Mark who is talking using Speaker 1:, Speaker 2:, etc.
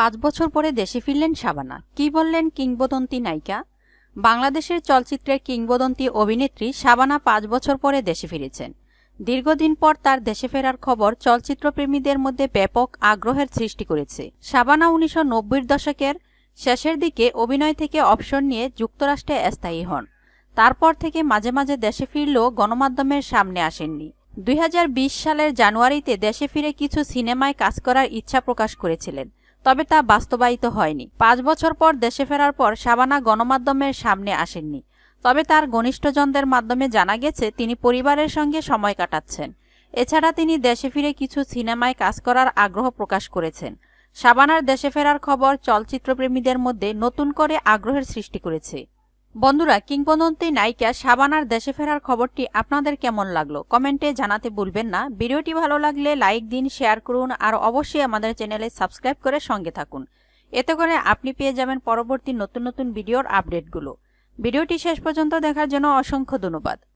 Speaker 1: পাঁচ বছর পরে দেশে ফিরলেন শাবানা। কি বললেন কিংবদন্তি নায়িকা? বাংলাদেশের চলচ্চিত্রের কিংবদন্তি অভিনেত্রী শাবানা পাঁচ বছর পরে দেশে ফিরেছেন। দীর্ঘদিন পর তার দেশে ফেরার খবর চলচ্চিত্রপ্রেমীদের মধ্যে ব্যাপক আগ্রহের সৃষ্টি করেছে। শাবানা উনিশশো দশকের শেষের দিকে অভিনয় থেকে অবসর নিয়ে যুক্তরাষ্ট্রে স্থায়ী হন। তারপর থেকে মাঝে মাঝে দেশে ফিরলেও গণমাধ্যমের সামনে আসেননি। দুই হাজার বিশ সালের জানুয়ারিতে দেশে ফিরে কিছু সিনেমায় কাজ করার ইচ্ছা প্রকাশ করেছিলেন। তবে তা বাস্তবায়িত হয়নি। পাঁচ বছর পর দেশে ফেরার পর শাবানা গণমাধ্যমের সামনে আসেননি। তবে তার ঘনিষ্ঠজনদের মাধ্যমে জানা গেছে, তিনি পরিবারের সঙ্গে সময় কাটাচ্ছেন। এছাড়া তিনি দেশে ফিরে কিছু সিনেমায় কাজ করার আগ্রহ প্রকাশ করেছেন। শাবানার দেশে ফেরার খবর চলচ্চিত্রপ্রেমীদের মধ্যে নতুন করে আগ্রহের সৃষ্টি করেছে। বন্ধুরা, কিংবদন্তি নায়িকা সাবানার দেশে ফেরার খবরটি আপনাদের কেমন লাগল? কমেন্টে জানাতে ভুলবেন না। ভিডিওটি ভালো লাগলে লাইক দিন, শেয়ার করুন, আর অবশ্যই আমাদের চ্যানেলে সাবস্ক্রাইব করে সঙ্গে থাকুন। এতে করে আপনি পেয়ে যাবেন পরবর্তী নতুন নতুন ভিডিওর আপডেটগুলো। ভিডিওটি শেষ পর্যন্ত দেখার জন্য অসংখ্য ধন্যবাদ।